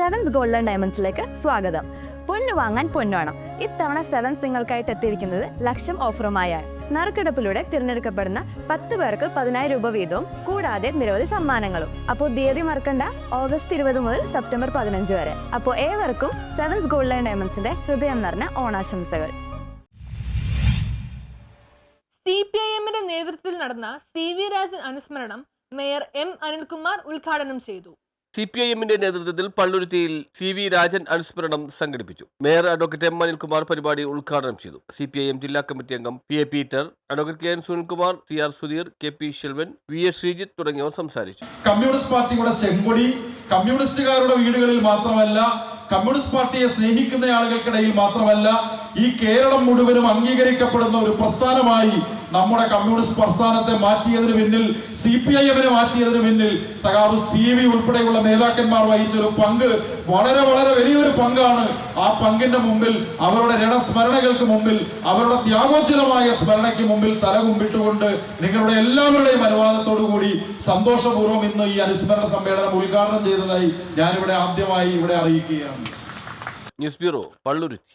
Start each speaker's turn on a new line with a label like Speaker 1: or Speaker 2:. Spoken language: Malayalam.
Speaker 1: സെവൻത് ഗോൾഡൻ ഡയമണ്ട്സിലേക്ക് സ്വാഗതം. പൊന്നു വാങ്ങാൻ പൊന്നോണം ഇത്തവണ സെവൻസ് നിങ്ങൾക്കായിട്ട് എത്തിയിരിക്കുന്നത് ലക്ഷം ഓഫറുമായാണ് നറുക്കെടുപ്പിലൂടെ തിരഞ്ഞെടുക്കപ്പെടുന്ന പത്ത് പേർക്ക് പതിനായിരം രൂപ വീതവും കൂടാതെ നിരവധി സമ്മാനങ്ങളും. അപ്പോൾ തീയതി മറക്കണ്ട ഓഗസ്റ്റ് ഇരുപത് മുതൽ സെപ്റ്റംബർ പതിനഞ്ച് വരെ. അപ്പോൾ ഏവർക്കും സെവൻസ് ഗോൾഡൻ ഡയമണ്ട്സിന്റെ ഹൃദയം നിറഞ്ഞ ഓണാശംസകൾ.
Speaker 2: സി പി ഐ എമ്മിന്റെ നേതൃത്വത്തിൽ നടന്ന സി വി രാജൻ അനുസ്മരണം മേയർ എം അനിൽകുമാർ ഉദ്ഘാടനം ചെയ്തു.
Speaker 3: സി പി ഐ എമ്മിന്റെ നേതൃത്വത്തിൽ പള്ളുരുത്തിയിൽ സി വി രാജൻ അനുസ്മരണം സംഘടിപ്പിച്ചു. മേയർ അഡ്വക്കേറ്റ് എം അനിൽകുമാർ പരിപാടി ഉദ്ഘാടനം ചെയ്തു. സി പി ഐ എം ജില്ലാ കമ്മിറ്റി അംഗം P A Peter advocate K N Sunilkumar C R Sudheer K P Selvan V S Sreejith തുടങ്ങിയവർ സംസാരിച്ചു.
Speaker 4: കമ്മ്യൂണിസ്റ്റ് പാർട്ടിയുടെ ചെങ്കൊടി കമ്മ്യൂണിസ്റ്റുകാരുടെ വീടുകളിൽ മാത്രമല്ല കമ്മ്യൂണിസ്റ്റ് പാർട്ടിയെ സ്നേഹിക്കുന്ന ആളുകൾക്കിടയിൽ മാത്രമല്ല ഈ കേരളം മുഴുവനും അംഗീകരിക്കപ്പെടുന്ന ഒരു പ്രസ്ഥാനമായി നമ്മുടെ കമ്മ്യൂണിസ്റ്റ് പ്രസ്ഥാനത്തെ മാറ്റിയതിനു പിന്നിൽ സി പി ഐ എമ്മിനെ മാറ്റിയതിനു പിന്നിൽ സഖാവ് സി വി ഉൾപ്പെടെയുള്ള നേതാക്കന്മാർ വഹിച്ചൊരു പങ്ക് വളരെ വളരെ വലിയൊരു പങ്കാണ്. ആ പങ്കിന്റെ മുമ്പിൽ അവരുടെ രണസ്മരണകൾക്ക് മുമ്പിൽ അവരുടെ ത്യാഗോജ്ജലമായ സ്മരണയ്ക്ക് മുമ്പിൽ തലകുമ്പിട്ടുകൊണ്ട് നിങ്ങളുടെ എല്ലാവരുടെയും അനുവാദത്തോടു കൂടി സന്തോഷപൂർവം ഇന്ന് ഈ അനുസ്മരണ സമ്മേളനം ഉദ്ഘാടനം ചെയ്തതായി ഞാനിവിടെ ആദ്യമായി ഇവിടെ അറിയിക്കുകയാണ്.
Speaker 3: News bureau Palluruthy.